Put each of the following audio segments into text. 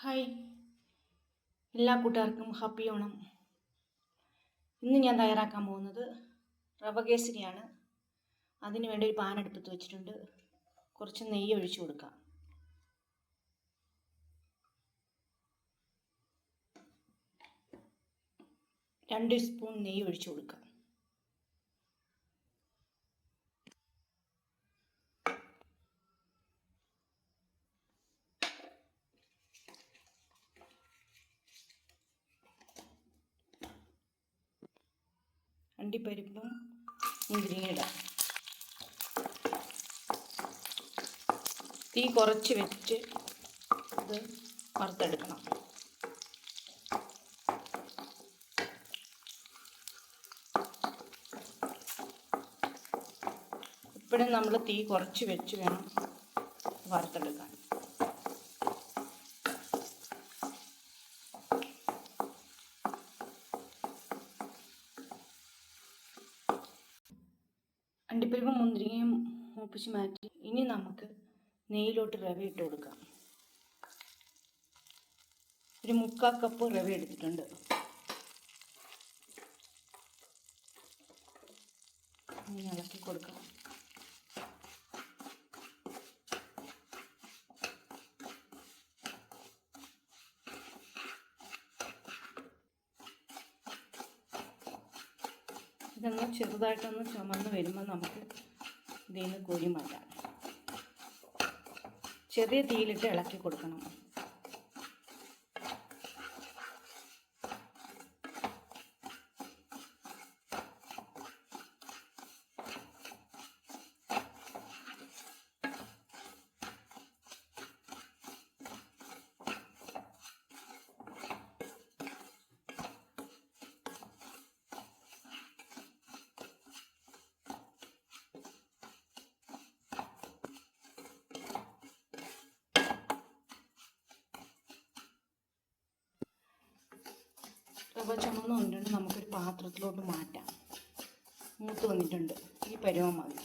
Hi. എല്ലാ കൂട്ടുകാർക്കും happy Onam. ഇന്ന് ഞാൻ തയ്യാറാക്കാൻ പോകുന്നത് റവ കേസരിയാണ് അതിന് വേണ്ടി ഒരു പാൻ അടുപ്പത്ത് വെച്ചിട്ടുണ്ട്. കുറച്ച് നെയ്യ് ഒഴിച്ചു കൊടുക്കാം. രണ്ട് സ്പൂൺ നെയ്യ് ഒഴിച്ചു കൊടുക്കാം. അണ്ടിപ്പരിപ്പും മുന്തിരിങ്ങ ഇടാം. തീ കുറച്ച് വെച്ച് ഇത് വറുത്തെടുക്കണം. ഇപ്പോഴും നമ്മൾ തീ കുറച്ച് വെച്ച് വേണം വറുത്തെടുക്കാൻ. അണ്ടിപ്പരിപ്പും മുന്തിരിങ്ങയും മൂപ്പിച്ച് മാറ്റി. ഇനി നമുക്ക് നെയ്യിലോട്ട് റവ ഇട്ട് കൊടുക്കാം. ഒരു മുക്കാൽ കപ്പ് റവ എടുത്തിട്ടുണ്ട്. ഇളക്കി കൊടുക്കാം. ഇതൊന്ന് ചെറുതായിട്ടൊന്ന് ചുമന്ന് വരുമ്പോൾ നമുക്ക് ഇതിൽ നിന്ന് കോരി മാറ്റാം. ചെറിയ തീയിലിട്ട് ഇളക്കി കൊടുക്കണം. റവ ചുമന്ന് വന്നിട്ടുണ്ട് നമുക്കൊരു പാത്രത്തിലോട്ട് മാറ്റാം. മൂത്ത് വന്നിട്ടുണ്ട്. ഈ പരുവം മതി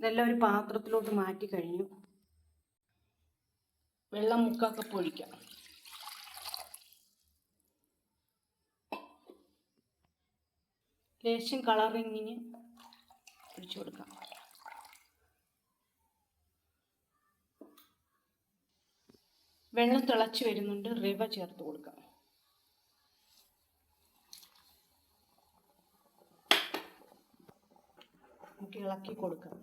ഇതെല്ലാം ഒരു പാത്രത്തിലോട്ട് മാറ്റി കഴിഞ്ഞു. വെള്ളം മുക്കാൽ കപ്പ് ഒഴിക്കാം. ലേശം കളറിങ്ങിന് ഒഴിച്ചു കൊടുക്കാം. വെള്ളം തിളച്ച് വരുന്നുണ്ട് റവ ചേർത്ത് കൊടുക്കാം. നമുക്ക് ഇളക്കി കൊടുക്കാം.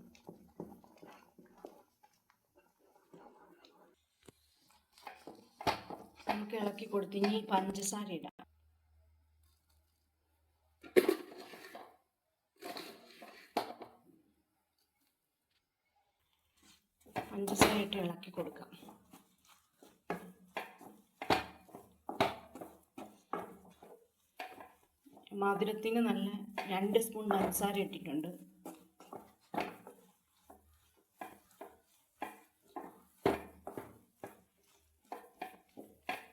നമുക്ക് ഇളക്കി കൊടുത്ത് ഇനി പഞ്ചസാര ഇടാം. പഞ്ചസാര ഇട്ട് ഇളക്കി കൊടുക്കാം. മധുരത്തിന് നല്ല രണ്ട് സ്പൂൺ പഞ്ചസാര ഇട്ടിട്ടുണ്ട്.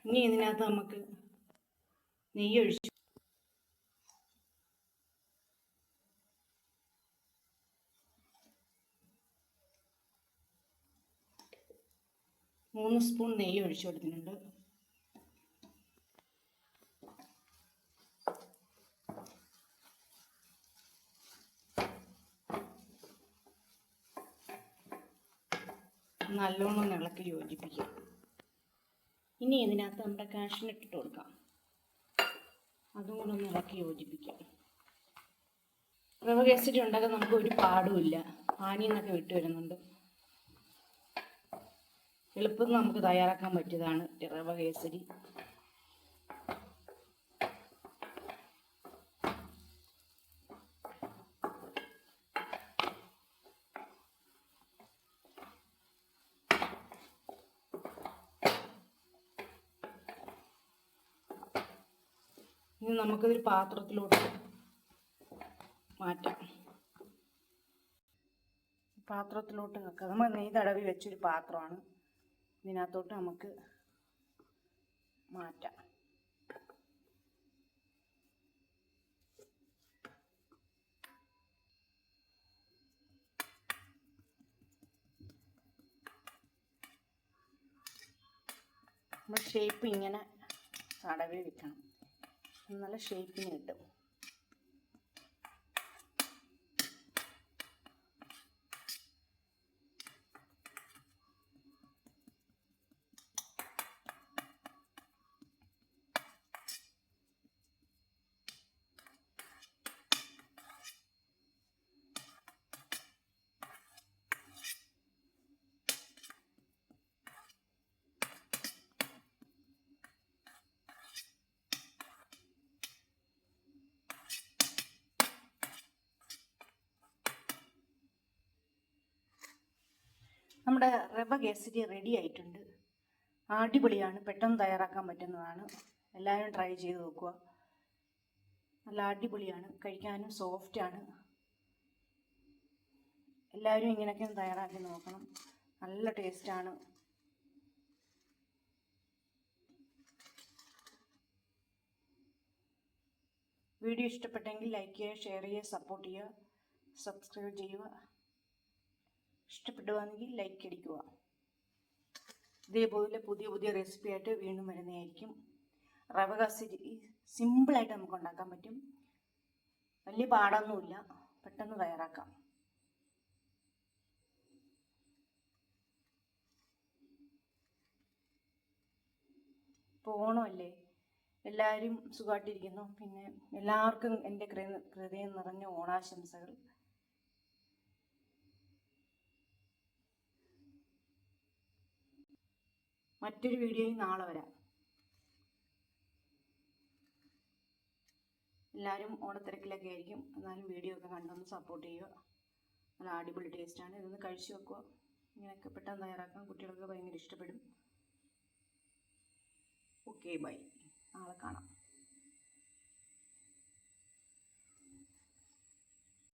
ഇനി ഇതിനകത്ത് നമുക്ക് നെയ്യ് ഒഴിച്ചു മൂന്ന് സ്പൂൺ നെയ്യ് ഒഴിച്ചു കൊടുത്തിട്ടുണ്ട്. നല്ലോണം ഇളക്കി യോജിപ്പിക്കാം ഇനി ഇതിനകത്ത് നമ്മുടെ കാഷ്യൂനട്ട് ഇട്ടിട്ട് കൊടുക്കാം. അതും കൂടെ ഒന്ന് ഇളക്കി യോജിപ്പിക്കാം റവ കേസരി ഉണ്ടാക്കാൻ നമുക്ക് ഒരു പാടുമില്ല പാനിയിൽ നിന്നൊക്കെ വിട്ട് വരുന്നുണ്ട്. എളുപ്പം നമുക്ക് തയ്യാറാക്കാൻ പറ്റിയതാണ് റവ കേസരി. ഇനി നമുക്കിതൊരു പാത്രത്തിലോട്ട് മാറ്റാം. പാത്രത്തിലോട്ട് വെക്കാം. നമ്മൾ നെയ് തടവി വെച്ചൊരു പാത്രമാണ്. ഇതിനകത്തോട്ട് നമുക്ക് മാറ്റാം. നമ്മൾ ഷേപ്പ് ഇങ്ങനെ തടവി വെക്കണം. നല്ല ഷേപ്പിന് കിട്ടും. നമ്മുടെ റവ കേസരി റെഡി ആയിട്ടുണ്ട്. അടിപൊളിയാണ്. പെട്ടെന്ന് തയ്യാറാക്കാൻ പറ്റുന്നതാണ്. എല്ലാവരും ട്രൈ ചെയ്ത് നോക്കുക. നല്ല അടിപൊളിയാണ്. കഴിക്കാനും സോഫ്റ്റാണ് എല്ലാവരും ഇങ്ങനെയൊക്കെ തയ്യാറാക്കി നോക്കണം. നല്ല ടേസ്റ്റാണ് വീഡിയോ ഇഷ്ടപ്പെട്ടെങ്കിൽ ലൈക്ക് ചെയ്യുക ഷെയർ ചെയ്യുക സപ്പോർട്ട് ചെയ്യുക സബ്സ്ക്രൈബ് ചെയ്യുക. ഇഷ്ടപ്പെടുവാണെങ്കിൽ ലൈക്ക് അടിക്കുക. ഇതേപോലെ പുതിയ പുതിയ റെസിപ്പി ആയിട്ട് വീണ്ടും വരുന്നതായിരിക്കും. റവ കസരി സിമ്പിളായിട്ട് നമുക്ക് ഉണ്ടാക്കാൻ പറ്റും. വലിയ പാടൊന്നുമില്ല. പെട്ടെന്ന് തയ്യാറാക്കാം. ഇപ്പോൾ ഓണമല്ലേ? എല്ലാവരും സുഖമായിട്ടിരിക്കുന്നു. പിന്നെ എല്ലാവർക്കും എന്റെ ഹൃദയം നിറഞ്ഞ ഓണാശംസകൾ. മറ്റൊരു വീഡിയോയും നാളെ വരാം. എല്ലാവരും ഓണത്തിരക്കിലൊക്കെ ആയിരിക്കും. എന്നാലും വീഡിയോ ഒക്കെ കണ്ടൊന്ന് സപ്പോർട്ട് ചെയ്യുക. നല്ല അടിപൊളി ടേസ്റ്റാണ് ഇതൊന്ന് കഴിച്ചു വെക്കുക. ഇങ്ങനെയൊക്കെ പെട്ടെന്ന് തയ്യാറാക്കാം കുട്ടികൾക്ക് ഭയങ്കര ഇഷ്ടപ്പെടും. ഓക്കെ ബൈ നാളെ കാണാം.